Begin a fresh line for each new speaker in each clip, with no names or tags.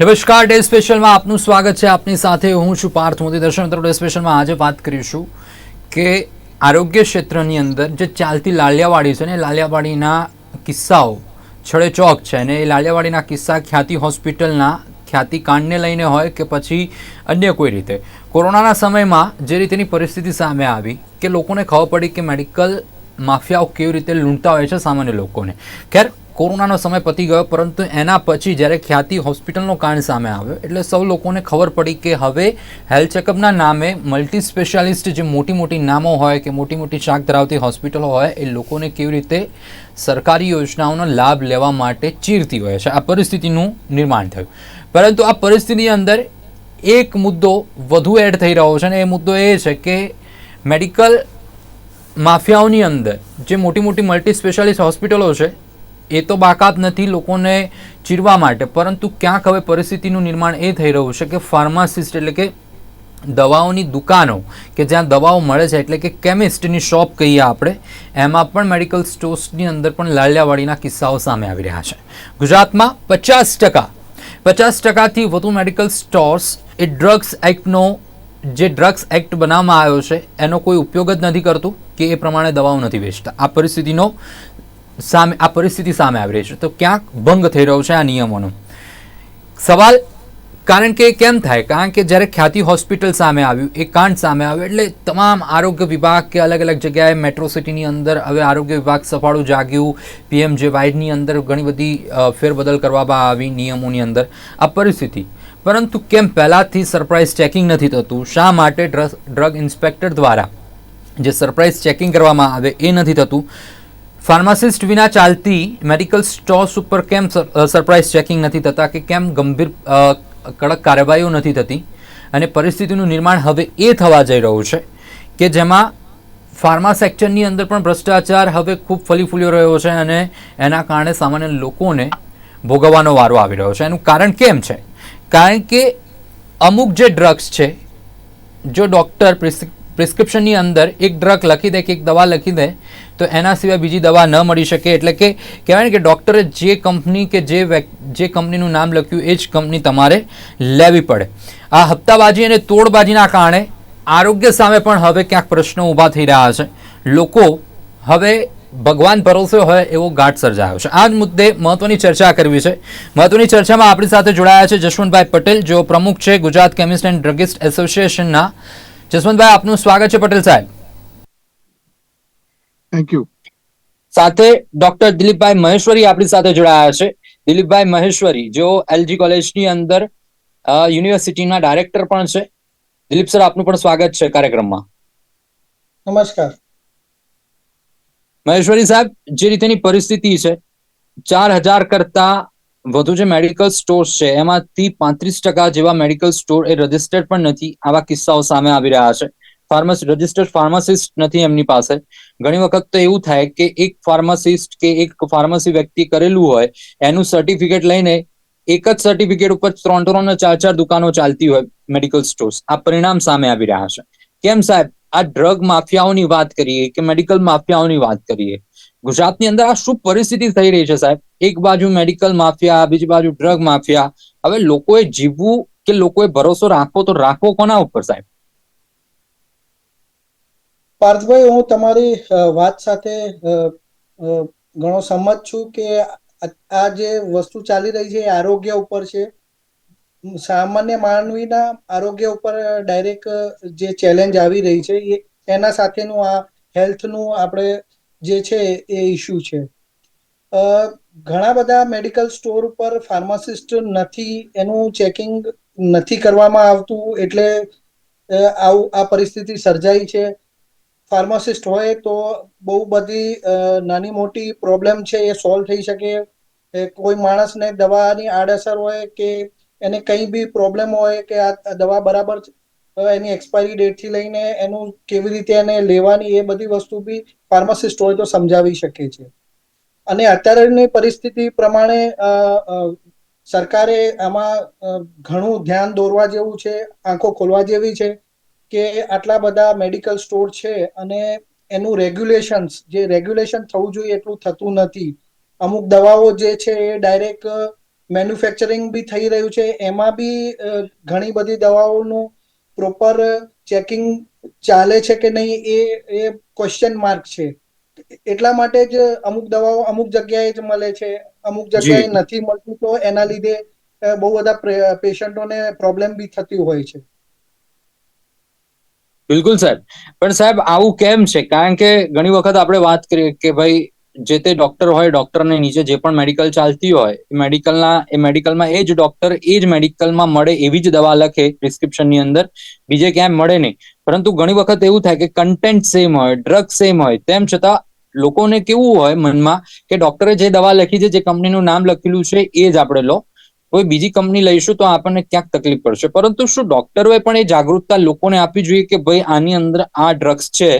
નમસ્કાર, ડે સ્પેશિયલમાં આપનું સ્વાગત છે. આપની સાથે હું છું પાર્થ મોદી. દર્શન મિત્રો, ડે સ્પેશિયલમાં આજે વાત કરીશું કે આરોગ્ય ક્ષેત્રની અંદર જે ચાલતી લાલિયાવાડી છે ને લાલિયાવાડીના કિસ્સાઓ છડે ચોક છે અને એ લાલિયાવાડીના કિસ્સા ખ્યાતિ હોસ્પિટલના ખ્યાતિ કાંડને લઈને હોય કે પછી અન્ય કોઈ રીતે. કોરોનાના સમયમાં જે રીતેની પરિસ્થિતિ સામે આવી કે લોકોને ખબર પડી કે મેડિકલ માફિયાઓ કેવી રીતે લૂંટતા હોય છે સામાન્ય લોકોને. ખેર કોરોનાનો સમય પતી ગયો, પરંતુ એના પછી જ્યારે ખ્યાતિ હોસ્પિટલનો કાંડ સામે આવ્યો, એટલે સૌ લોકોને ખબર પડી કે હવે હેલ્થ ચેકઅપના નામે મલ્ટી સ્પેશિયાલિસ્ટ જે મોટી મોટી નામો હોય કે મોટી મોટી શાક ધરાવતી હોસ્પિટલો હોય, એ લોકોને કેવી રીતે સરકારી યોજનાઓનો લાભ લેવા માટે ચીરતી હોય છે. આ પરિસ્થિતિનું નિર્માણ થયું. પરંતુ આ પરિસ્થિતિની અંદર એક મુદ્દો વધુ એડ થઈ રહ્યો છે અને એ મુદ્દો એ છે કે મેડિકલ માફિયાઓની અંદર જે મોટી મોટી મલ્ટી સ્પેશિયાલિસ્ટ હોસ્પિટલો છે એ તો બાકાત નથી લોકોને ચીરવા માટે. પરંતુ ક્યાંક હવે પરિસ્થિતિનું નિર્માણ એ થઈ રહ્યું છે કે ફાર્માસિસ્ટ એટલે કે દવાઓની દુકાનો, કે જ્યાં દવાઓ મળે છે, એટલે કે કેમિસ્ટની શોપ કહીએ આપણે, એમાં પણ મેડિકલ સ્ટોર્સની અંદર પણ લાલિયાવાડીના કિસ્સાઓ સામે આવી રહ્યા છે. ગુજરાતમાં પચાસ ટકા, પચાસ ટકાથી વધુ મેડિકલ સ્ટોર્સ એ ડ્રગ્સ એક્ટનો, જે ડ્રગ્સ એક્ટ બનાવવામાં આવ્યો છે, એનો કોઈ ઉપયોગ જ નથી કરતું કે એ પ્રમાણે દવાઓ નથી વેચતા. આ પરિસ્થિતિનો સામે આ પરિસ્થિતિ સામે આવી રહી છે. તો ક્યાંક ભંગ થઈ રહ્યો છે આ નિયમોનો. સવાલ કારણ કે કેમ થાય? કારણ કે જ્યારે ખ્યાતિ હોસ્પિટલ સામે આવ્યું, એ કાંડ સામે આવ્યું, એટલે તમામ આરોગ્ય વિભાગ કે અલગ અલગ જગ્યાએ મેટ્રો સિટીની અંદર હવે આરોગ્ય વિભાગ સફાળું જાગ્યું, પીએમજેવાયની અંદર ઘણી બધી ફેરબદલ કરવામાં આવી નિયમોની અંદર. આ પરિસ્થિતિ. પરંતુ કેમ પહેલાંથી સરપ્રાઇઝ ચેકિંગ નથી થતું? શા માટે ડ્રગ ઇન્સ્પેક્ટર દ્વારા જે સરપ્રાઇઝ ચેકિંગ કરવામાં આવે એ નથી થતું? ફાર્માસિસ્ટ વિના ચાલતી મેડિકલ સ્ટોર્સ ઉપર કેમ સરપ્રાઇઝ ચેકિંગ નથી થતા કે કેમ ગંભીર કડક કાર્યવાહીઓ નથી થતી? અને પરિસ્થિતિનું નિર્માણ હવે એ થવા જઈ રહ્યું છે કે જેમાં ફાર્મા સેક્ટરની અંદર પણ ભ્રષ્ટાચાર હવે ખૂબ ફલી ફૂલ્યો રહ્યો છે અને એના કારણે સામાન્ય લોકોને ભોગવવાનો વારો આવી રહ્યો છે. એનું કારણ કેમ છે? કારણ કે અમુક જે ડ્રગ્સ છે, જો ડૉક્ટર પ્રિસ્ક્રિપ્શનની અંદર એક ડ્રગ લખી દે કે એક દવા લખી દે, તો એના સિવાય બીજી દવા ન મળી શકે. એટલે કે કહેવાય કે ડૉક્ટરે જે કંપની કે જે જે કંપનીનું નામ લખ્યું એ જ કંપની તમારે લેવી પડે. આ હપ્તાબાજી અને તોડબાજીના કારણે આરોગ્ય સામે પણ હવે ક્યાંક પ્રશ્નો ઊભા થઈ રહ્યા છે. લોકો હવે ભગવાન ભરોસે હોય એવો ગાઢ સર્જાયો છે. આ જ મુદ્દે મહત્વની ચર્ચા કરવી છે. મહત્વની ચર્ચામાં આપણી સાથે જોડાયા છે જશવંતભાઈ પટેલ, જેઓ પ્રમુખ છે ગુજરાત કેમિસ્ટ એન્ડ ડ્રગિસ્ટ એસોસિએશનના જસવંતભાઈ આપનું સ્વાગત છે પટેલ સાહેબ.
થેન્ક યુ
સાથે ડોક્ટર દિલીપભાઈ મહેશ્વરી આપણી સાથે જોડાયા છે. દિલીપભાઈ મહેશ્વરી જેઓ એલજી કોલેજની અંદર યુનિવર્સિટીના ડાયરેક્ટર પણ છે. દિલીપ સર આપનું પણ સ્વાગત છે કાર્યક્રમમાં.
નમસ્કાર.
મહેશ્વરી સાહેબ જે રીતેની પરિસ્થિતિ છે ચાર હજાર કરતા વધુ જે મેડિકલ સ્ટોર્સ છે, એમાંથી પાંત્રીસ ટકા જેવા મેડિકલ સ્ટોર એ રજિસ્ટર્ડ પણ નથી, આવા કિસ્સાઓ સામે આવી રહ્યા છે. ફાર્મસી રજિસ્ટર્ડ ફાર્માસિસ્ટ નથી એમની પાસે. ઘણી વખત તો એવું થાય કે એક ફાર્માસિસ્ટ કે એક ફાર્મસી વ્યક્તિ કરેલું હોય, એનું સર્ટિફિકેટ લઈને એક જ સર્ટિફિકેટ ઉપર ત્રણ ત્રણ ચાર ચાર દુકાનો ચાલતી હોય મેડિકલ સ્ટોર્સ આ પરિણામ સામે આવી રહ્યા છે. કેમ સાહેબ? આ ડ્રગ માફિયાઓની વાત કરીએ કે મેડિકલ માફિયાઓની વાત કરીએ? ગુજરાતની અંદર આ શું પરિસ્થિતિ થઈ રહી છે સાહેબ. એક બાજુ મેડિકલ માફિયા બીજી બાજુ ડ્રગ માફિયા હવે લોકોએ જીવવું કે લોકોએ ભરોસો રાખવો તો રાખવો કોના ઉપર સાહેબ?
પાર્થભાઈ, હું તમારી વાત સાથે ઘણો સંમત છું કે આ જે વસ્તુ ચાલી રહી છે એ આરોગ્ય ઉપર છે. સામાન્ય માનવીના આરોગ્ય ઉપર ડાયરેક્ટ જે ચેલેન્જ આવી રહી છે એ, એના સાથેનું આ હેલ્થનું આપણે જે છે એ ઇસ્યુ છે. ઘણા બધા મેડિકલ સ્ટોર ઉપર ફાર્માસિસ્ટ નથી, એનું ચેકિંગ નથી કરવામાં આવતું, એટલે આવું, આ પરિસ્થિતિ સર્જાઈ છે. ફાર્માસિસ્ટ હોય તો બહુ બધી નાની મોટી પ્રોબ્લેમ છે એ સોલ્વ થઈ શકે. કોઈ માણસને દવાની આડઅસર હોય કે એને કંઈ બી પ્રોબ્લેમ હોય કે આ દવા બરાબર એની એક્સપાયરી ડેટથી લઈને એનું કેવી રીતે એને લેવાની એ બધી વસ્તુ બી ફાર્માસિસ્ટ હોય તો સમજાવી શકે છે. અને અત્યારેની પરિસ્થિતિ પ્રમાણે સરકારે આમાં ઘણું ધ્યાન દોરવા જેવું છે, આંખો ખોલવા જેવી છે કે આટલા બધા મેડિકલ સ્ટોર છે અને એનું રેગ્યુલેશન્સ જે રેગ્યુલેશન થવું જોઈએ એટલું થતું નથી. અમુક દવાઓ જે છે એ ડાયરેક્ટ મેન્યુફેક્ચરિંગ બી થઈ રહ્યું છે, એમાં બી ઘણી બધી દવાઓનું પ્રોપર ચેકિંગ ચાલે છે કે નહીં એ એ ક્વેશ્ચન માર્ક છે. એટલા માટે જ અમુક દવાઓ અમુક જગ્યાએ જ મળે છે. અમુક જગ્યાએ નથી મળતી તો એના લીધે બહુ બધા પેશન્ટોને પ્રોબ્લેમ બી થતી હોય છે.
બિલકુલ સાહેબ. પણ સાહેબ આવું કેમ છે? કારણ કે ઘણી વખત આપણે વાત કરીએ કે ભાઈ જે તે ડોક્ટર હોય ડોક્ટરને નીચે જે પણ મેડિકલ ચાલતી હોય, એ મેડિકલના એ મેડિકલમાં એ જ ડોક્ટર એ જ મેડિકલમાં મળે એવી જ દવા લખે પ્રિસ્ક્રિપ્શનની અંદર. બીજે ક્યાંય મળે નહીં. પરંતુ ઘણી વખત એવું થાય કે કન્ટેન્ટ સેમ હોય ડ્રગ સેમ હોય, તેમ છતાં લોકોને કેવું હોય મનમાં કે ડોક્ટરે જે દવા લખી છે, જે કંપનીનું નામ લખેલું છે, એ જ આપણે લો. કોઈ બીજી કંપની લઈશું તો આપણને ક્યાંક તકલીફ પડશે. પરંતુ શું ડોક્ટરોએ પણ એ જાગૃતતા લોકોને આપવી જોઈએ કે ભાઈ આની અંદર આ ડ્રગ્સ છે,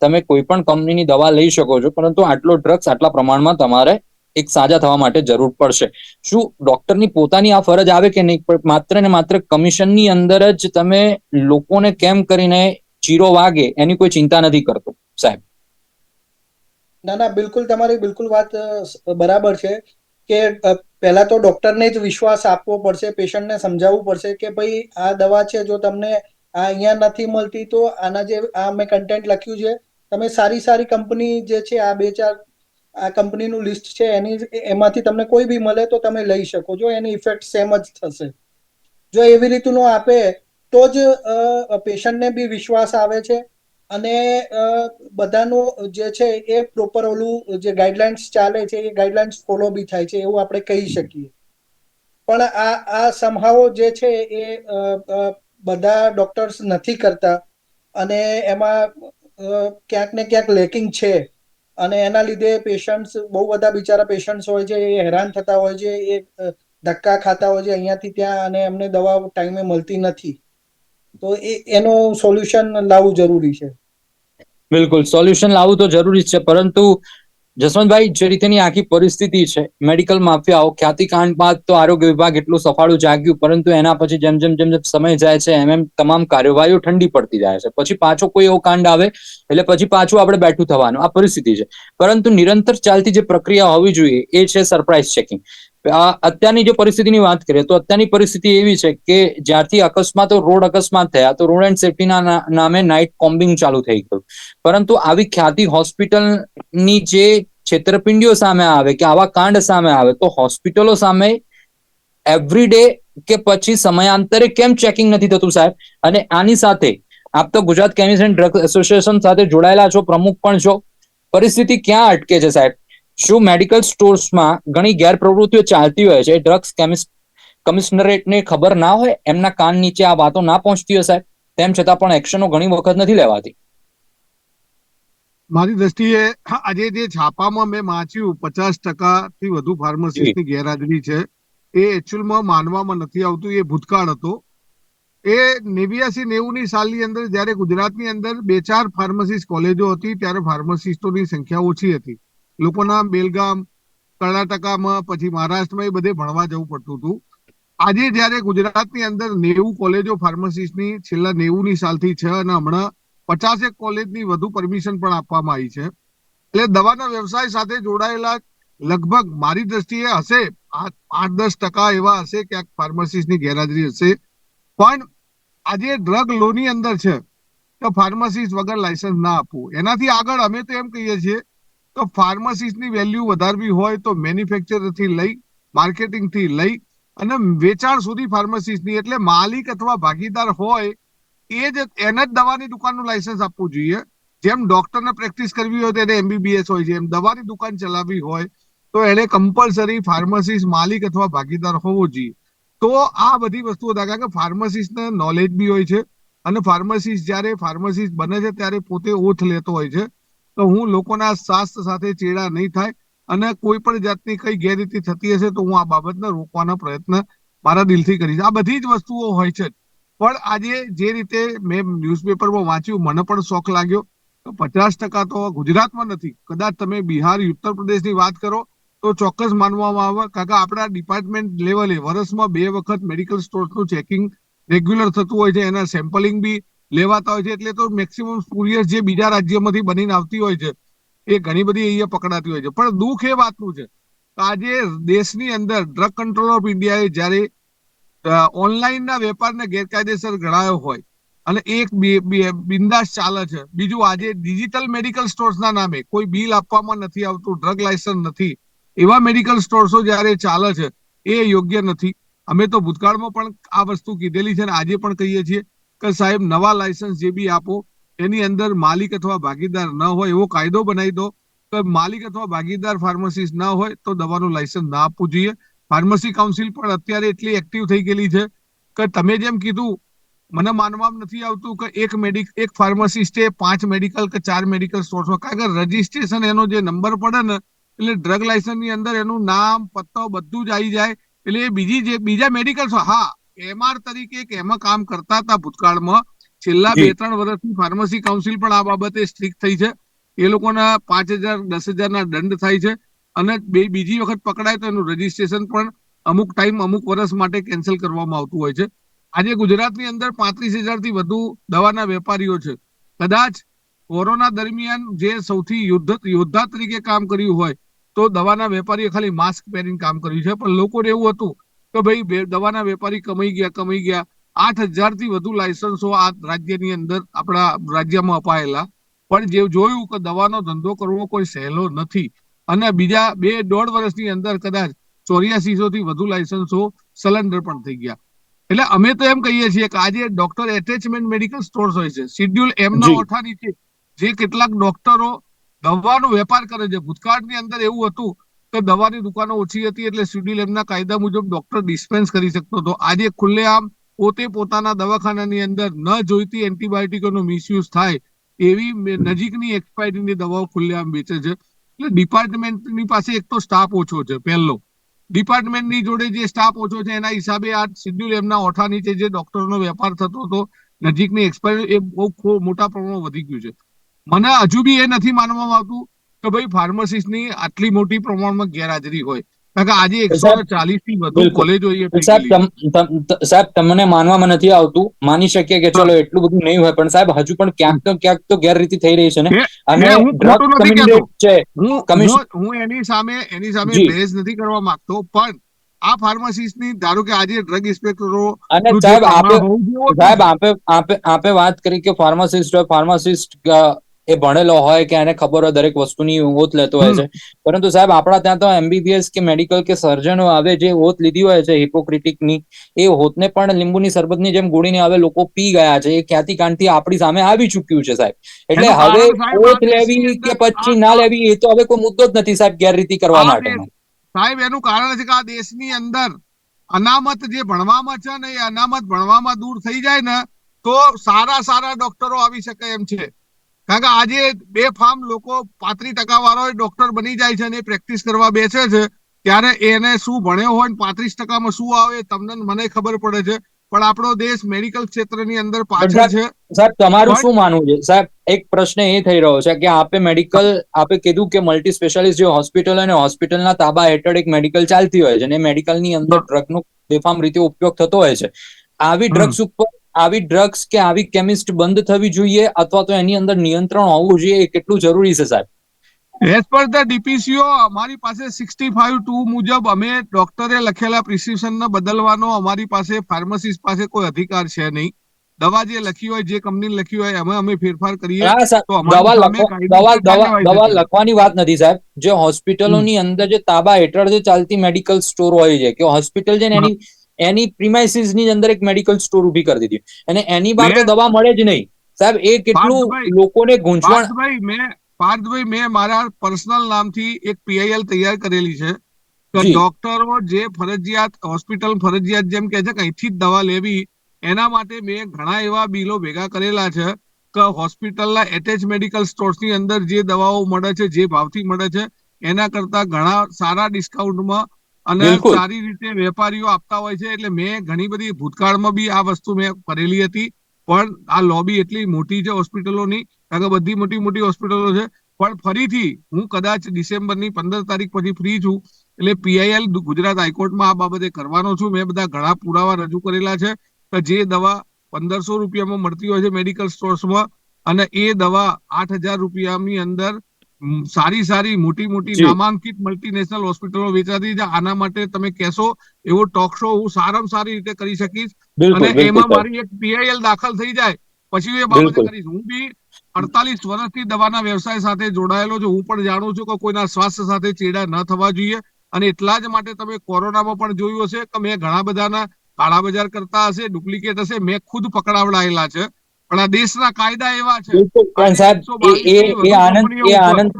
તમે કોઈ પણ કંપનીની દવા લઈ શકો છો, પરંતુ આટલો ડ્રગ્સ આટલા પ્રમાણમાં તમારે એક સાજા થવા માટે જરૂર પડશે. શું ડોક્ટરની પોતાની આ ફરજ આવે કે નહીં? માત્ર ને માત્ર કમિશનની અંદર જ તમે લોકોને કેમ કરીને ચીરો વાગે એની કોઈ ચિંતા નથી કરતો, સાહેબ?
ના ના, બિલકુલ તમારી બિલકુલ વાત બરાબર છે કે પહેલા તો ડોક્ટરને જ વિશ્વાસ આપવો પડશે, પેશન્ટને સમજાવવું પડશે કે ભાઈ આ દવા છે, જો તમને આ અહીંયા નથી મળતી તો આના જે, આ મેં કન્ટેન્ટ લખ્યું છે, તમે સારી સારી કંપની જે છે, આ બે ચાર, આ કંપનીનું લિસ્ટ છે, એની એમાંથી તમને કોઈ બી મળે તો તમે લઈ શકો. છો એની ઇફેક્ટ સેમ જ થશે. જો એવી રીતનું આપે, તો જ પેશન્ટને બી વિશ્વાસ આવે છે. અને બધાનું જે છે એ પ્રોપર ઓલું જે ગાઈડલાઇન્સ ચાલે છે, એ ગાઈડલાઇન્સ ફોલો બી થાય છે, એવું આપણે કહી શકીએ. પણ આ આ સમહાવો જે છે એ બધા ડોક્ટર્સ નથી કરતા. અને એમાં ક્યાંક ને ક્યાંક લેકિંગ છે. અને એના લીધે પેશન્ટ્સ બહુ બધા બિચારા પેશન્ટ્સ હોય છે, એ હેરાન થતા હોય છે, એ ધક્કા ખાતા હોય છે, અહીંયાથી ત્યાં અને એમને દવા ટાઈમે મળતી નથી. તો એ, એનું સોલ્યુશન લાવવું જરૂરી છે.
બિલકુલ. સોલ્યુશન લાવવું તો જરૂરી છે, પરંતુ જસવંતભાઈ, જે રીતેની આખી પરિસ્થિતિ છે મેડિકલ માફિયાઓ ખ્યાતિકાંડ બાદ તો આરોગ્ય વિભાગ એટલું સફાળું જાગ્યું, પરંતુ એના પછી જેમ જેમ જેમ જેમ સમય જાય છે, એમ એમ તમામ કાર્યવાહીઓ ઠંડી પડતી જાય છે. પછી પાછો કોઈ એવો કાંડ આવે, એટલે પછી પાછું આપણે બેઠું થવાનું. આ પરિસ્થિતિ છે. પરંતુ નિરંતર ચાલતી જે પ્રક્રિયા હોવી જોઈએ, એ છે સરપ્રાઇઝ ચેકિંગ અત્યારની જો પરિસ્થિતિની વાત કરીએ, તો અત્યારની પરિસ્થિતિ એવી છે કે જ્યારથી અકસ્માતો, રોડ અકસ્માત થયા, તો રોડ એન્ડ સેફટીના નામે નાઇટ કોમ્બિંગ ચાલુ થઈ ગયું. પરંતુ આવી ખ્યાતિ હોસ્પિટલની જે છેતરપિંડીઓ સામે આવે કે આવા કાંડ સામે આવે, તો હોસ્પિટલો સામે એવરી ડે કે પછી સમયાંતરે કેમ ચેકિંગ નથી થતું સાહેબ? અને આની સાથે આપ તો Gujarat chemist and drug association સાથે જોડાયેલા છો, પ્રમુખ પણ છો. પરિસ્થિતિ ક્યાં અટકે છે સાહેબ? શું મેડિકલ સ્ટોર્સમાં ઘણી ગેરપ્રવૃત્તિઓ ચાલતી હોય છે? ડ્રગ્સ કેમિસ્ટ કમિશનરેટને ખબર ના હોય, એમના કાન નીચે આ વાતો ના પહોંચતી હોય સાહેબ. તેમ છતાં પણ એક્શનો ઘણી વખત નથી લેવાતી.
મારી દ્રષ્ટિએ આજે જે છાપામાં મેં વાંચ્યું, પચાસ ટકાથી વધુ ફાર્માસિસ્ટની ગેરહાજરી છે. એ એકચ્યુઅલમાં માનવામાં નથી આવતું, એ ભૂતકાળ હતો. એ નેવ્યાસી નેવું ની સાલની અંદર જ્યારે ગુજરાતની અંદર બે ચાર ફાર્મસિસ્ટ કોલેજો હતી, ત્યારે ફાર્માસિસ્ટોની સંખ્યા ઓછી હતી. લોકોના બેલગામ, કર્ણાટકામાં, પછી મહારાષ્ટ્રમાં એ બધે ભણવા જવું પડતું હતું. આજે જ્યારે ગુજરાતની અંદર નેવું કોલેજો ફાર્મસિસ્ટની, છેલ્લા નેવું ની સાલથી છે અને હમણાં પચાસેક કોલેજની વધુ પરમિશન પણ આપવામાં આવી છે. એટલે દવાના વ્યવસાય સાથે જોડાયેલા લગભગ મારી દ્રષ્ટિએ હશે આઠ, દસ ટકા એવા હશે ક્યાંક ફાર્મસિસ્ટની ગેરહાજરી હશે. પણ આજે ડ્રગ લોની અંદર છે, તો ફાર્મસિસ્ટ વગર લાયસન્સ ના આપવું. એનાથી આગળ અમે તો એમ કહીએ છીએ તો ફાર્મસિસ્ટની વેલ્યુ વધારવી હોય તો મેન્યુફેક્ચરથી લઈ, માર્કેટિંગથી લઈ અને વેચાણ સુધી ફાર્મસિસ્ટની, એટલે માલિક અથવા ભાગીદાર હોય, એ જ એને જ દવાની દુકાનનું લાયસન્સ આપવું જોઈએ. જેમ ડોક્ટરને પ્રેક્ટિસ કરવી હોય તેને એમબીબીએસ હોય છે. એમ દવાની દુકાન ચલાવવી હોય તો એને કમ્પલસરી ફાર્મસીસ માલિક અથવા ભાગીદાર હોવો જોઈએ. તો આ બધી વસ્તુઓ દાખલા કે ફાર્મસીસને નોલેજ બી હોય છે અને ફાર્મસીસ જ્યારે ફાર્મસીસ બને છે ત્યારે પોતે ઓથ લેતો હોય છે. તો હું લોકોના સ્વાસ્થ્ય સાથે ચેડા નહીં થાય અને કોઈ પણ જાતની કઈ ગેરરીતિ થતી હશે તો હું આ બાબતને રોકવાના પ્રયત્ન મારા દિલથી કરીશ. આ બધી જ વસ્તુઓ હોય છે. પણ આજે જે રીતે મેં ન્યૂઝપેપરમાં વાંચ્યું, મને પણ શોખ લાગ્યો. તો પચાસ ટકા તો ગુજરાતમાં નથી. કદાચ તમે બિહાર, ઉત્તર પ્રદેશની વાત કરો તો ચોક્કસ માનવામાં આવે. કાકા, આપણા ડિપાર્ટમેન્ટ લેવલે વર્ષમાં બે વખત મેડિકલ સ્ટોર્સનું ચેકિંગ રેગ્યુલર થતું હોય છે. એના સેમ્પલિંગ બી લેવાતા હોય છે એટલે તો મેક્સિમમ સ્પુરિયસ જે બીજા રાજ્યમાંથી બનીને આવતી હોય છે, એ ઘણી બધી અહીંયા પકડાતી હોય છે. પણ દુઃખ એ વાતનું છે આજે દેશની અંદર ડ્રગ કંટ્રોલ ઓફ ઇન્ડિયાએ જ્યારે ઓનલાઈનના વેપારને ગેરકાયદેસર ગણાયો હોય અને એક બિંદાસ ચાલે છે. બીજું આજે ડિજિટલ મેડિકલ સ્ટોર્સના નામે કોઈ બિલ આપવામાં નથી આવતું ડ્રગ લાયસન્સ નથી, એવા મેડિકલ સ્ટોર્સો જ્યારે ચાલે છે, એ યોગ્ય નથી. અમે તો ભૂતકાળમાં પણ આ વસ્તુ કીધેલી છે અને આજે પણ કહીએ છીએ. કે સાહેબ, નવા લાયસન્સ જે બી આપો, એની અંદર માલિક અથવા ભાગીદાર ન હોય એવો કાયદો બનાવી દો. કે માલિક અથવા ભાગીદાર ફાર્મસિસ્ટ ન હોય તો દવાનું લાયસન્સ ના આપવું જોઈએ. ફાર્મસી કાઉન્સિલ પણ અત્યારે એટલી એક્ટિવ થઈ ગયેલી છે કે તમે જેમ કીધું, મને માનવામાં નથી આવતું કે એક મેડિક એક ફાર્માસિસ્ટે પાંચ મેડિકલ કે ચાર મેડિકલ સ્ટોર્સમાં કારણ કે રજીસ્ટ્રેશન એનો જે નંબર પડે ને, એટલે ડ્રગ લાયસન્સની અંદર એનું નામ, પત્તો બધું જ આવી જાય. એટલે એ બીજી જે, બીજા મેડિકલ હા એમઆર તરીકે કે એમાં કામ કરતા હતા ભૂતકાળમાં. છેલ્લા બે ત્રણ વર્ષથી ફાર્મસી કાઉન્સિલ પણ આ બાબતે સ્ટ્રિક્ટ થઈ છે. એ લોકોના પાંચ હજાર દસ હજારના દંડ થાય છે. અને બે બીજી વખત પકડાય તો એનું રજીસ્ટ્રેશન પણ અમુક ટાઈમ અમુક વર્ષ માટે કેન્સલ કરવામાં આવતું હોય છે. આજે ગુજરાતની અંદર પાંત્રીસ હજારથી વધુ દવાના વેપારીઓ છે. કદાચ કોરોના દરમિયાન જે સૌથી યુદ્ધ યોદ્ધા તરીકે કામ કર્યું હોય તો દવાના વેપારીએ ખાલી માસ્ક પહેરીને કામ કર્યું છે. પણ લોકોને એવું હતું કે ભાઈ દવાના વેપારી કમાઈ ગયા કમાઈ ગયા. આઠ હજારથી વધુ લાયસન્સો આ રાજ્યની અંદર આપણા રાજ્યમાં અપાયેલા. પણ જે જોયું કે દવાનો ધંધો કરવો કોઈ સહેલો નથી. અને બીજા બે દોઢ વર્ષની અંદર કદાચ ચોર્યાસીસો થી વધુ લાયસન્સો સલેન્ડર પણ થઈ ગયા. એટલે અમે તો એમ કહીએ છીએ કે આજે ડોક્ટર એટેચમેન્ટ મેડિકલ સ્ટોર્સ હોય છે. શિડ્યુલ એમના
જી.
ઓઠા નીચે જે કેટલાક ડોક્ટરો દવાનો વેપાર કરે છે. ભૂતકાળની અંદર એવું હતું કે દવાની દુકાનો ઓછી હતી એટલે શિડ્યુલ એમના કાયદા મુજબ ડોક્ટર ડિસ્પેન્સ કરી શકતો હતો. આજે ખુલ્લેઆમ પોતે પોતાના દવાખાનાની અંદર ન જોઈતી એન્ટીબાયોટિકોનો મિસયુઝ થાય એવી નજીકની એક્સપાયરીની દવાઓ ખુલ્લેઆમ વેચે છે. એટલે ડિપાર્ટમેન્ટની પાસે એક તો સ્ટાફ ઓછો છે પહેલો. ડિપાર્ટમેન્ટની જોડે જે સ્ટાફ ઓછો છે એના હિસાબે આ શિડ્યુલ એમના ઓઠા નીચે જે ડોક્ટરનો વેપાર થતો હતો નજીકની એક્સપાયરી એ બહુ મોટા પ્રમાણમાં વધી ગયું છે. મને હજુ બી એ નથી માનવામાં આવતું કે ભાઈ ફાર્માસિસ્ટની આટલી મોટી પ્રમાણમાં ગેરહાજરી હોય. કારણ કે આજે એકસો ચાલીસથી વધુ કોલેજો
સાહેબ તમને માનવામાં નથી આવતું. માની શકીએ કે ચલો એટલું બધું નહીં હોય પણ સાહેબ હજુ પણ ક્યાંક તો ક્યાંક તો ગેરરીતિ થઈ રહી છે ને. અને છે.
હું એની સામે એની સામે. બહેસ નથી કરવા માંગતો પણ આ ફાર્માસિસ્ટની ધારો કે આજે ડ્રગ ઇન્સ્પેક્ટરો
અને સાહેબ આપે સાહેબ આપે આપે વાત કરી કે ફાર્માસિસ્ટ ફાર્માસિસ્ટ એ ભણેલો હોય કે એને ખબર હોય દરેક વસ્તુની ઓત લેતો હોય છે. પરંતુ સાહેબ આપણા ત્યાં તો એમબીબીએસ કે મેડિકલ કે સર્જનો આવે જે ઓત લીધી હોય છે હિપોક્રિટિકની એ હોતને પણ લીંબુની શરબતની જેમ ગોળીને હવે લોકો પી ગયા છે. એ ખ્યાતિ કાંડથી આપણી સામે આવી ચૂક્યું છે સાહેબ. એટલે હવે ઓત લેવી કે પછી ના લેવી એ તો હવે કોઈ મુદ્દો જ નથી સાહેબ ગેરરીતિ કરવા માટે
સાહેબ એનું કારણ છે કે આ દેશની અંદર અનામત જે ભણવામાં છે ને એ અનામત ભણવામાં દૂર થઈ જાય ને તો સારા સારા ડોક્ટરો આવી શકે એમ છે. કારણ કે આજે બે ફાર્મ લોકો પાંત્રીસ ટકા વાળો ડોક્ટર બની જાય છે અને પ્રેક્ટિસ કરવા બેસે છે ત્યારે એને શું ભણ્યો હોય પાંત્રીસ ટકામાં શું આવે તમને મને ખબર પડે છે પણ આપણો દેશ મેડિકલ ક્ષેત્રની અંદર પાછળ છે
સાહેબ તમારું શું માનવું છે સાહેબ એક પ્રશ્ન એ થઈ રહ્યો છે કે આપે મેડિકલ આપે કીધું કે મલ્ટી સ્પેશિયાલિસ્ટ જે હોસ્પિટલ અને હોસ્પિટલના તાબા હેઠળ એક મેડિકલ ચાલતી હોય છે અને મેડિકલની અંદર. ડ્રગનો બેફામ રીતે ઉપયોગ થતો હોય છે આવી. ડ્રગ્સ ઉપર આવી ડ્રગ્સ કે આવી કેમિસ્ટ બંધ થવી જોઈએ અથવા તો એની અંદર નિયંત્રણ હોવું જોઈએ એ કેટલું જરૂરી છે સાહેબ?
એઝ પર ધ ડીપીસીઓ અમારી પાસે સિક્સટી ફાઈવ ટુ મુજબ અમે ડોક્ટરે લખેલા પ્રિસ્ક્રિપ્શન ને બદલવાનો અમારી પાસે ફાર્મસિસ્ટ પાસે કોઈ અધિકાર છે નહીં. દવા જે લખી હોય જે કંપની લખી હોય એમાં અમે ફેરફાર કરીએ. તો
દવા દવા દવા દવા લખવાની વાત નથી સાહેબ. જે હોસ્પિટલોની અંદર જે તાબા હેઠળ જે ચાલતી મેડિકલ સ્ટોર હોય છે કે હોસ્પિટલ છે ને એની એની પ્રિમાઇસીસની અંદર એક મેડિકલ સ્ટોર ઊભી કરી દીધી. અને એની બહાર તો દવા મળે જ નહીં. સાહેબ એ કેટલું લોકોને ગૂંચવણ
મેં પાર્થભાઈ મેં મારા પર્સનલ નામથી એક પીઆઈએલ તૈયાર કરેલી છે. કે ડોક્ટરો જે ફરજિયાત હોસ્પિટલ ફરજિયાત જેમ કે છે કે અહીંથી જ દવા લેવી એના માટે મેં ઘણા એવા બિલો ભેગા કરેલા છે કે હોસ્પિટલના એટેચ મેડિકલ સ્ટોર્સની અંદર જે દવાઓ મળે છે જે ભાવથી મળે છે એના કરતા ઘણા સારા ડિસ્કાઉન્ટમાં અને સારી રીતે વેપારીઓ આપતા હોય છે એટલે મેં ઘણી બધી ભૂતકાળમાં બી આ વસ્તુ મેં કરેલી હતી. પણ આ લોબી એટલી મોટી છે હોસ્પિટલોની કારણ કે બધી મોટી મોટી હોસ્પિટલો છે. પણ ફરીથી હું કદાચ ડિસેમ્બરની પંદર તારીખ પછી ફ્રી છું એટલે પીઆઈએલ ગુજરાત હાઈકોર્ટમાં આ બાબતે કરવાનો છું. મેં બધા ઘણા પુરાવા રજૂ કરેલા છે કે જે દવા પંદરસો રૂપિયામાં મળતી હોય છે મેડિકલ સ્ટોર્સમાં અને એ દવા આઠ હજાર રૂપિયાની અંદર સારી સારી મોટી મોટી. નામાંકિત મલ્ટીનેશનલ હોસ્પિટલો વેચાતી છે. આના માટે તમે કહેશો એવો ટોક શો હું સારામાં સારી રીતે કરી શકીશ. અને એમાં મારી એક પીઆઈએલ દાખલ થઈ જાય પછી એ બાબતે. કરીશ. હું બી અડતાલીસ વર્ષથી દવાના વ્યવસાય સાથે જોડાયેલો છું. હું પણ જાણું છું કે કોઈના સ્વાસ્થ્ય સાથે ચેડા ન થવા જોઈએ. અને એટલા જ માટે તમે કોરોનામાં પણ જોયું હશે કે મેં ઘણા બધાના કાળા બજાર કરતા હશે ડુપ્લિકેટ હશે. મેં ખુદ પકડાવડાયેલા છે. પણ આ દેશના કાયદા એવા છે.
પણ સાહેબ એ એ આનંદ એ આનંદ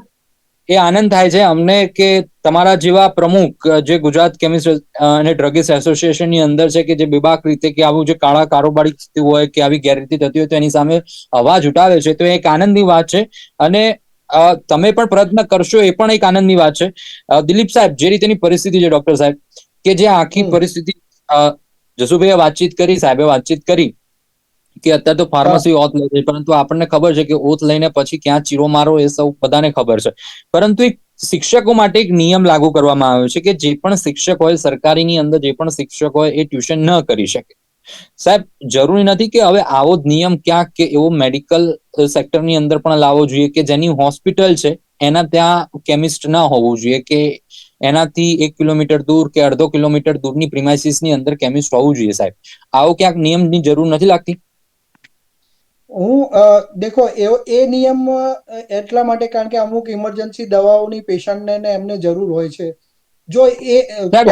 એ આનંદ થાય છે અમને કે તમારા જેવા પ્રમુખ જે ગુજરાત કેમિસ્ટ અને ડ્રગિસ્ટ એસોસિએશનની અંદર છે કે જે બેબાક રીતે કે આવું જે કાળા કારોબારી થતું હોય કે આવી ગેરરીતિ થતી હોય તો એની સામે અવાજ ઉઠાવે છે. તો એ એક આનંદની વાત છે. અને તમે પણ પ્રયત્ન કરશો એ પણ એક આનંદની વાત છે. દિલીપ સાહેબ જે રીતેની પરિસ્થિતિ છે ડોક્ટર સાહેબ કે જે આખી પરિસ્થિતિ અ, જસુભાઈએ વાતચીત કરી સાહેબે વાતચીત કરી કે અત્યારે તો ફાર્મસી ઓથ લે છે પરંતુ આપણને ખબર છે કે ઓથ લઈને પછી ક્યાં ચીરો મારો એ સૌ બધાને ખબર છે. પરંતુ એક શિક્ષકો માટે એક નિયમ લાગુ કરવામાં આવ્યો છે કે જે પણ શિક્ષક હોય સરકારીની અંદર જે પણ શિક્ષક હોય એ ટ્યુશન ન કરી શકે. સાહેબ જરૂરી નથી કે હવે આવો જ નિયમ ક્યાંક કે એવો મેડિકલ સેક્ટરની અંદર પણ લાવવો જોઈએ કે જેની હોસ્પિટલ છે એના ત્યાં કેમિસ્ટ ના હોવું જોઈએ કે એનાથી એક કિલોમીટર દૂર કે અડધો કિલોમીટર દૂરની પ્રિમાઇસીસની અંદર કેમિસ્ટ હોવું જોઈએ સાહેબ. આવો ક્યાંક નિયમની જરૂર નથી લાગતી?
હું અ, દેખો એ નિયમ એટલા માટે કારણ કે અમુક ઇમરજન્સી દવાઓની પેશન્ટને ને એમને જરૂર હોય છે. જો એ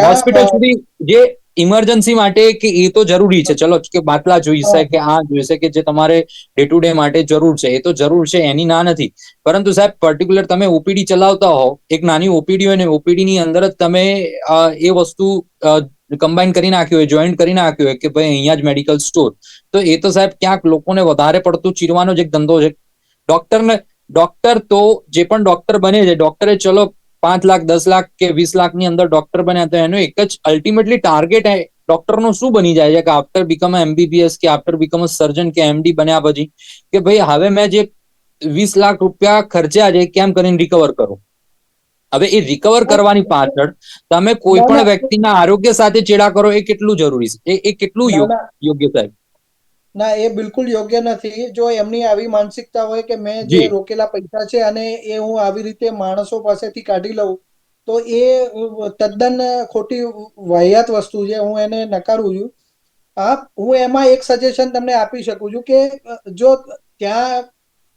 હોસ્પિટલ સુધી જે ઇમરજન્સી માટે કે એ તો જરૂરી છે. ચલો કે બાટલા જોઈશે કે આ જોઈશે કે જે તમારે ડે ટુ ડે માટે જરૂર છે એ તો જરૂર છે એની ના નથી. પરંતુ સાહેબ પર્ટિક્યુલર તમે ઓપીડી ચલાવતા હો એક નાની ઓપીડી હોય ને ઓપીડી ની અંદર જ તમે એ વસ્તુ કમ્બાઈન કરી નાખ્યું હોય જોઈન્ટ કરી નાખ્યું હોય કે ભાઈ અહીંયા જ મેડિકલ સ્ટોર તો એ તો સાહેબ ક્યાંક લોકોને વધારે પડતું ચીરવાનો એક ધંધો છે. ડોક્ટરને ડોક્ટર તો જે પણ ડોક્ટર બને છે ડોક્ટરે ચલો પાંચ લાખ, દસ લાખ કે વીસ લાખની અંદર ડોક્ટર બન્યા તો એનું એક જ અલ્ટિમેટલી ટાર્ગેટ ડોક્ટરનું શું બની જાય છે? કે આફ્ટર બીકમ એમબીબીએસ કે આફ્ટર બીકમ સર્જન કે એમડી બન્યા પછી? કે ભાઈ હવે મેં જે વીસ લાખ રૂપિયા ખર્ચ્યા છે, કેમ કરીને રિકવર કરું? હવે એ રિકવર કરવાની પાછળ તમે કોઈ પણ વ્યક્તિના આરોગ્ય સાથે ચેડા કરો એ કેટલું જરૂરી છે? એ- કેટલું. યોગ્ય સાહેબ?
ના એ બિલકુલ યોગ્ય નથી. જો એમની આવી માનસિકતા હોય કે મેં જે રોકેલા પૈસા છે અને એ હું આવી રીતે માણસો પાસેથી કાઢી લઉં તો એ તદ્દન ખોટી વાહિયાત વસ્તુ છે. હું એને નકારું છું. હા હું એમાં એક સજેશન તમને આપી શકું છું કે જો ત્યાં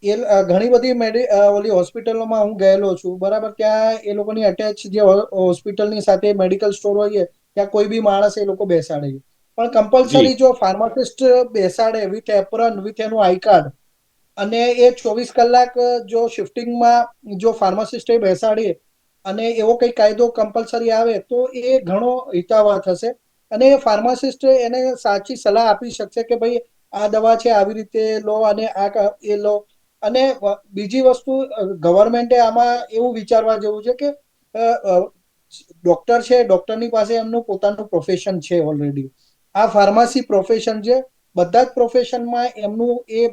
એ ઘણી બધી મેડિ ઓલી હોસ્પિટલોમાં હું ગયેલો છું. બરાબર ત્યાં એ લોકોની અટેચ જે હોસ્પિટલની સાથે મેડિકલ સ્ટોર હોય ત્યાં કોઈ બી માણસ એ લોકો બેસાડે પણ કમ્પલસરી જો. ફાર્માસિસ્ટ બેસાડે વિથ એપ્રન વિથ એનું આઈ કાર્ડ અને એ ચોવીસ કલાક જો શિફ્ટિંગમાં જો ફાર્માસિસ્ટે બેસાડીએ અને એવો કંઈ કાયદો કમ્પલસરી આવે તો એ ઘણો હિતાવહ થશે. અને ફાર્માસિસ્ટ એને સાચી સલાહ આપી શકશે કે ભાઈ આ દવા છે આવી રીતે લો અને આ એ લો. અને બીજી વસ્તુ ગવર્મેન્ટે આમાં એવું વિચારવા જેવું છે કે ડોક્ટર છે ડોક્ટરની પાસે એમનું પોતાનું પ્રોફેશન છે ઓલરેડી આ ફાર્મસી પ્રોફેશન છે બધા જ પ્રોફેશનમાં એમનું એ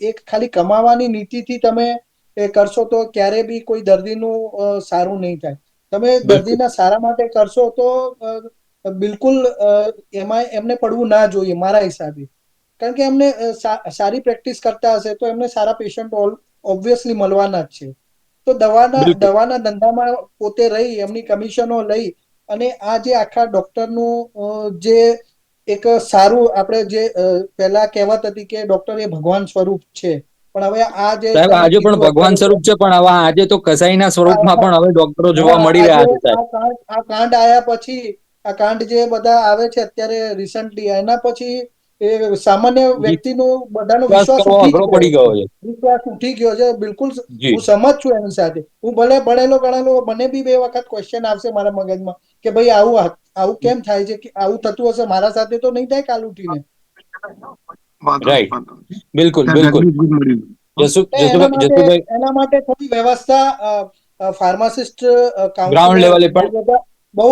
એક ખાલી કમાવાની નીતિથી તમે એ કરશો તો ક્યારે બી કોઈ દર્દીનું સારું નહીં થાય. તમે દર્દીના સારા માટે કરશો તો બિલકુલ એમાં એમને પડવું ના જોઈએ મારા હિસાબે. કારણ કે એમને સારી પ્રેક્ટિસ કરતા હશે તો એમને સારા પેશન્ટ ઓબ્વિયસલી મળવાના જ છે. તો દવાના દવાના ધંધામાં પોતે રહી એમની કમિશનો લઈ અને આ જે આખા ડોક્ટરનું જે એક સારું આપણે જે પહેલા કહેવત હતી કે ડોક્ટર એ ભગવાન સ્વરૂપ છે. પણ હવે આ જે
આજે પણ ભગવાન સ્વરૂપ છે પણ હવે આજે તો કસાઈના સ્વરૂપમાં પણ હવે ડોક્ટરો જોવા મળી રહ્યા છે
આ કાંડ આયા પછી આ કાંડ જે બધા આવે છે અત્યારે રિસન્ટલી એના પછી એ સામાન્ય વ્યક્તિનો બધાનો
વિશ્વાસ અઘરો પડી
છે
ગયો છે.
વિશ્વાસ ઉઠી ગયો છે. બિલકુલ હું સમજ છું એની સાથે. હું ભલે ભણેલો ગણેલો મને બી બે વખત ક્વેશ્ચન આવશે મારા મગજમાં કે ભાઈ આવું આવું કેમ થાય છે કે આવું થતું હશે? મારા સાથે તો નહીં થાય કાલ ઉઠીને.
રાઈટ બિલકુલ બિલકુલ.
એના માટે એના માટે થોડી વ્યવસ્થા ફાર્માસિસ્ટ
ગ્રાઉન્ડ લેવલે
બહુ
પણ
બહુ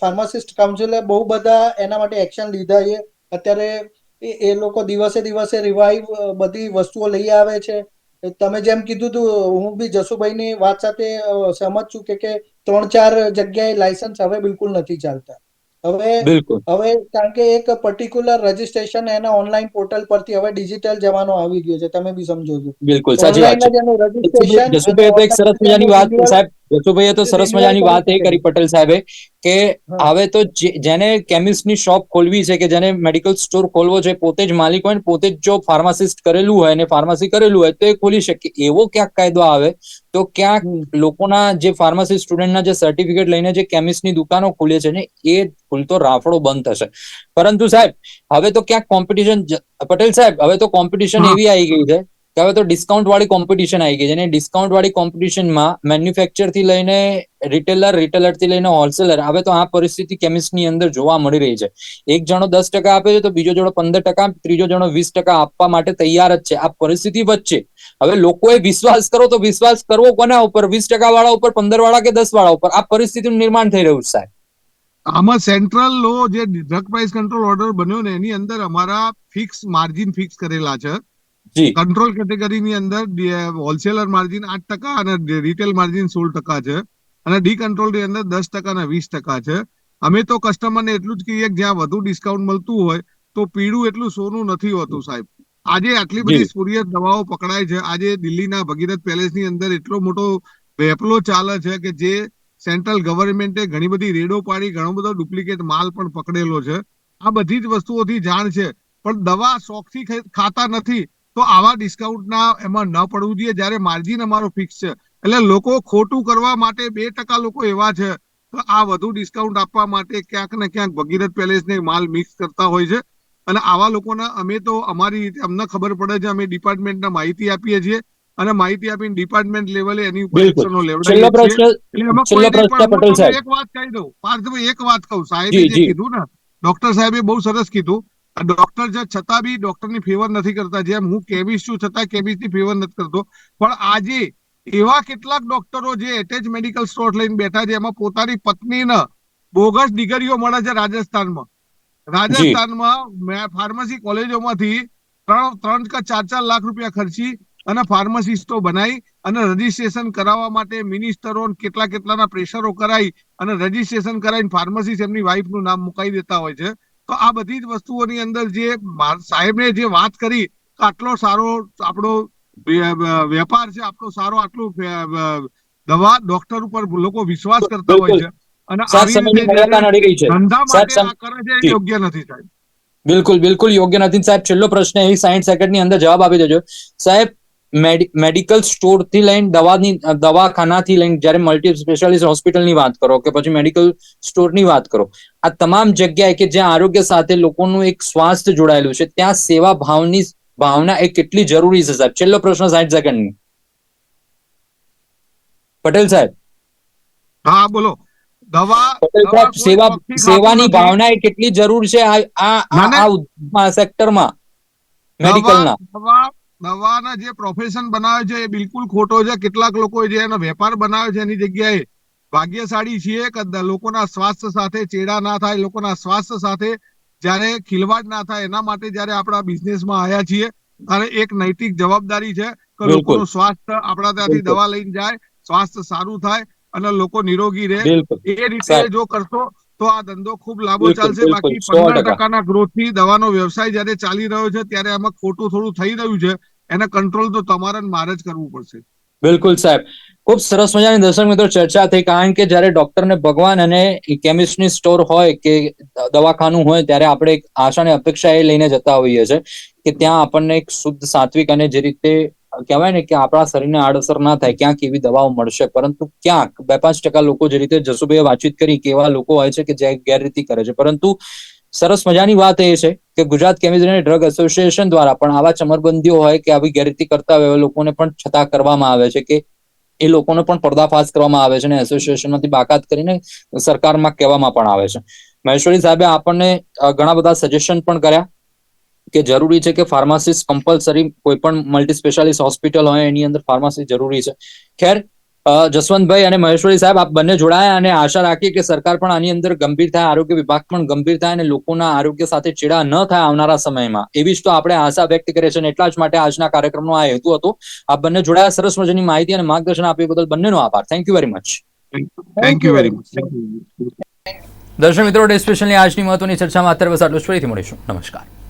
ફાર્માસિસ્ટ કાઉન્સિલે બહુ બધા એના માટે એક્શન લીધા છે. અત્યારે એ લોકો દિવસે દિવસે રિવાઈવ બધી વસ્તુઓ લઈ આવે છે. તમે જેમ કીધું તું હું બી જસુભાઈની વાત સાથે સહમત છું કે કે ત્રણ ચાર જગ્યાએ લાયસન્સ હવે બિલકુલ નથી ચાલતા. હવે હવે કારણ કે એક પર્ટિક્યુલર રજીસ્ટ્રેશન એના ઓનલાઈન પોર્ટલ પરથી હવે ડિજિટલ જમાનો આવી ગયો છે. તમે બી સમજો છો.
બિલકુલ સાચી વાત છે.
ઓનલાઈન જ એનું રજીસ્ટ્રેશન
જસુભાઈએ તો એક સરસ મજાની વાત સાહેબ જસુભાઈએ તો સરસ મજાની વાત એ કરી. પટેલ સાહેબે કે હવે તો જેને કેમિસ્ટની શોપ ખોલવી છે કે જેને મેડિકલ સ્ટોર ખોલવો છે પોતે જ માલિક હોય ને પોતે જ જો ફાર્માસિસ્ટ કરેલું હોય અને ફાર્મસી કરેલું હોય તો એ ખોલી શકે. એવો ક્યાંક કાયદો આવે તો ક્યાંક લોકોના જે ફાર્મસી સ્ટુડન્ટના જે સર્ટિફિકેટ લઈને જે કેમિસ્ટની દુકાનો ખુલે છે ને એ ખુલતો રાફડો બંધ થશે. પરંતુ સાહેબ હવે તો ક્યાંક કોમ્પિટિશન પટેલ સાહેબ હવે તો કોમ્પિટિશન એવી આવી ગઈ છે કે હવે તો ડિસ્કાઉન્ટ વાળી કોમ્પિટિશન આવી ગઈ છે. અને ડિસ્કાઉન્ટ વાળી કોમ્પિટિશનમાં મેન્યુફેક્ચરથી લઈને રિટેલર રિટેલરથી લઈને હોલસેલર હવે તો આ પરિસ્થિતિ કેમિસ્ટની અંદર જોવા મળી રહી છે. એક જણો દસ ટકા આપે છે તો બીજો જણો પંદર ટકા, ત્રીજો જણો વીસ ટકા આપવા માટે તૈયાર જ છે. આ પરિસ્થિતિ વચ્ચે હવે લોકોએ વિશ્વાસ કરો તો વિશ્વાસ કરવો કોના ઉપર? વીસ ટકા વાળા ઉપર, પંદર વાળા કે દસ વાળા ઉપર? આ પરિસ્થિતિનું નિર્માણ થઈ રહ્યું છે સાહેબ.
આમાં સેન્ટ્રલ લો જે ડ્રગ પ્રાઇસ કંટ્રોલ ઓર્ડર બન્યો ને, એની અંદર અમારા ફિક્સ માર્જિન ફિક્સ કરેલા છે. કંટ્રોલ કેટેગરીની અંદર હોલસેલર માર્જિન આઠ ટકા અને રિટેલ માર્જિન સોળ ટકા છે. અને ડી કંટ્રોલની અંદર દસ ટકા અને વીસ ટકા છે. અમે તો કસ્ટમરને એટલું જ કહીએ કે જ્યાં વધુ ડિસ્કાઉન્ટ મળતું હોય તો પીળું એટલું સોનું નથી હોતું સાહેબ. આજે આટલી બધી
જી.
દવાઓ પકડાય છે. આજે દિલ્હીના ભગીરથ પેલેસની અંદર એટલો મોટો વેપલો ચાલે છે કે જે સેન્ટ્રલ ગવર્મેન્ટે ઘણી બધી રેડો પાડી ઘણો બધો ડુપ્લિકેટ માલ પણ પકડેલો છે. આ બધી જ વસ્તુઓથી જાણ છે. પણ દવા શોખથી ખાતા નથી. તો આવા ડિસ્કાઉન્ટના એમાં ન પડવું જોઈએ. જ્યારે માર્જિન અમારો ફિક્સ છે. એટલે લોકો ખોટું કરવા માટે બે ટકા લોકો એવા છે. તો આ વધુ ડિસ્કાઉન્ટ આપવા માટે ક્યાંક ને ક્યાંક ભગીરથ પેલેસને માલ મિક્સ કરતા હોય છે. અને આવા લોકોના અમે તો અમારી રીતે અમને ખબર પડે છે અમે ડિપાર્ટમેન્ટને માહિતી આપીએ છીએ. અને માહિતી આપીને ડિપાર્ટમેન્ટ લેવલે એની ઉપર એક્શનો લેવડાવીએ છીએ. એક વાત કહી દઉં. પાર્થભાઈ એક વાત કહું. સાહેબે
જી,
કીધું ને ડોક્ટર સાહેબે બહુ સરસ કીધું ડોક્ટર છે, છતાં બી ડોક્ટરની ફેવર નથી કરતા. જેમ હું કેમિસ્ટ છું, છતાં કેબિસની ફેવર નથી કરતો. પણ આજે એવા કેટલાક ડોક્ટરો જે એટેચ મેડિકલ સ્ટોર લઈને બેઠા છે, એમાં પોતાની પત્નીને બોગસ ડિગ્રીઓ મળે છે રાજસ્થાનમાં. રાજસ્થાનમાં ફાર્મસી કોલેજોમાંથી ત્રણ ત્રણ કે ચાર ચાર લાખ રૂપિયા ખર્ચી અને ફાર્મસિસ્ટો બનાવી અને રજીસ્ટ્રેશન કરાવવા માટે મિનિસ્ટરો કેટલા, કેટલાના પ્રેશરો કરાવી અને રજીસ્ટ્રેશન કરાવીને ફાર્મસિસ્ટ એમની વાઇફનું નામ મુકાઈ દેતા હોય છે. તો આ બધી જ વસ્તુઓની અંદર જે સાહેબને જે વાત કરી આટલો સારો આપણો વેપાર છે આટલો સારો આટલું દવા ડોક્ટર ઉપર લોકો વિશ્વાસ કરતા હોય છે. અને ધંધા માટે આ કરે છે યોગ્ય નથી સાહેબ.
બિલકુલ બિલકુલ યોગ્ય નથી. સાહેબ છેલ્લો પ્રશ્ન એ સાઈઠ સેકન્ડની અંદર જવાબ આપી દેજો. સાહેબ મેડિકલ સ્ટોરથી લઈને દવાની દવાખાનાથી લઈને જ્યારે મલ્ટી સ્પેશિયાલિસ્ટ હોસ્પિટલની વાત કરો કે પછી મેડિકલ સ્ટોરની વાત કરો આ તમામ જગ્યાએ કે જ્યાં આરોગ્ય સાથે લોકોનું એક સ્વાસ્થ્ય જોડાયેલું છે ત્યાં સેવા ભાવની ભાવના એ કેટલી જરૂરી છે સાહેબ? છેલ્લો પ્રશ્ન સાઈઠ સેકન્ડની પટેલ સાહેબ.
હા બોલો. દવા
સેવા સેવાની ભાવના એ કેટલી જરૂર છે આ આ
ના, ના.
સેક્ટરમાં મેડિકલના
દવાના જે પ્રોફેશન બનાવે છે એ બિલકુલ ખોટો છે. કેટલાક લોકો જે એનો વેપાર બનાવે છે એની જગ્યાએ ભાગ્યશાળી છીએ કે લોકોના સ્વાસ્થ્ય સાથે ચેડા ના થાય લોકોના સ્વાસ્થ્ય સાથે જ્યારે ખિલવાડ ના થાય એના માટે જ્યારે આપણા બિઝનેસમાં આવ્યા છીએ અને એક નૈતિક જવાબદારી છે કે લોકોનું સ્વાસ્થ્ય આપણા ત્યાંથી. દવા લઈને જાય સ્વાસ્થ્ય સારું થાય અને લોકો નિરોગી રહે. એ રીતે જો કરશો તો આ ધંધો ખૂબ લાંબો ચાલશે. બાકી
100%
પંદર ટકાના ગ્રોથથી દવાનો વ્યવસાય જયારે ચાલી રહ્યો છે ત્યારે આમાં ખોટું થોડું થઈ રહ્યું છે. એને કંટ્રોલ તો તમારે મારે જ કરવું પડશે.
બિલકુલ સાહેબ. ખૂબ સરસ મજાની દર્શક મિત્રો ચર્ચા થઈ. કારણ કે જ્યારે ડોક્ટરને ભગવાન અને કેમિસ્ટની સ્ટોર હોય કે દવાખાનું હોય ત્યારે આપણે એક આશા અને અપેક્ષા એ લઈને જતા હોઈએ છીએ કે ત્યાં આપણને એક શુદ્ધ સાત્વિક અને જે રીતે કહેવાય ને કે આપણા શરીરને આડઅસર ના થાય, ક્યાંક એવી દવાઓ મળશે. પરંતુ ક્યાંક બે પાંચ ટકા લોકો જે રીતે જસુભાઈએ વાતચીત કરી કે એવા લોકો હોય છે કે જે ગેરરીતિ કરે છે. પરંતુ સરસ મજાની વાત એ છે કે ગુજરાત કેમિસ્ટ્રી અને ડ્રગ એસોસિએશન દ્વારા પણ આવા ચમરબંધીઓ હોય કે આવી ગેરરીતિ કરતા હોય એવા લોકોને પણ છતાં કરવામાં આવે છે કે એ લોકોને પણ પર્દાફાશ કરવામાં આવે છે અને એસોસિએશનમાંથી બાકાત કરીને સરકારમાં કહેવામાં પણ આવે છે. મહેશ્વરી સાહેબે આપણને ઘણા બધા સજેશન પણ કર્યા. કે જરૂરી છે કે ફાર્માસિસ્ટ કમ્પલસરી કોઈ પણ મલ્ટી સ્પેશિયાલિસ્ટ હોસ્પિટલ હોય એની અંદર ફાર્માસી જરૂરી છે. ખેર અ, જસવંતભાઈ અને મહેશ્વરી સાહેબ આપ બંને જોડાયા અને આશા રાખીએ કે સરકાર પણ આની અંદર ગંભીર થાય આરોગ્ય વિભાગ પણ ગંભીર થાય અને લોકોના આરોગ્ય સાથે ચેડા ન થાય આવનારા સમયમાં. એવી જ તો આપણે આશા વ્યક્ત કરીએ છીએ અને એટલા જ માટે આજના કાર્યક્રમનો આ હેતુ હતો. આપ બંને જોડાયા સરસ મજાની માહિતી અને માર્ગદર્શન આપ્યું બદલ બંનેનો આભાર. Thank you very much
thank you very much
દર્શક મિત્રો ડે સ્પેશિયલની આજની મહત્વની ચર્ચામાં અત્યારે બસ આટલું જ. ફરીથી મળીશું. નમસ્કાર.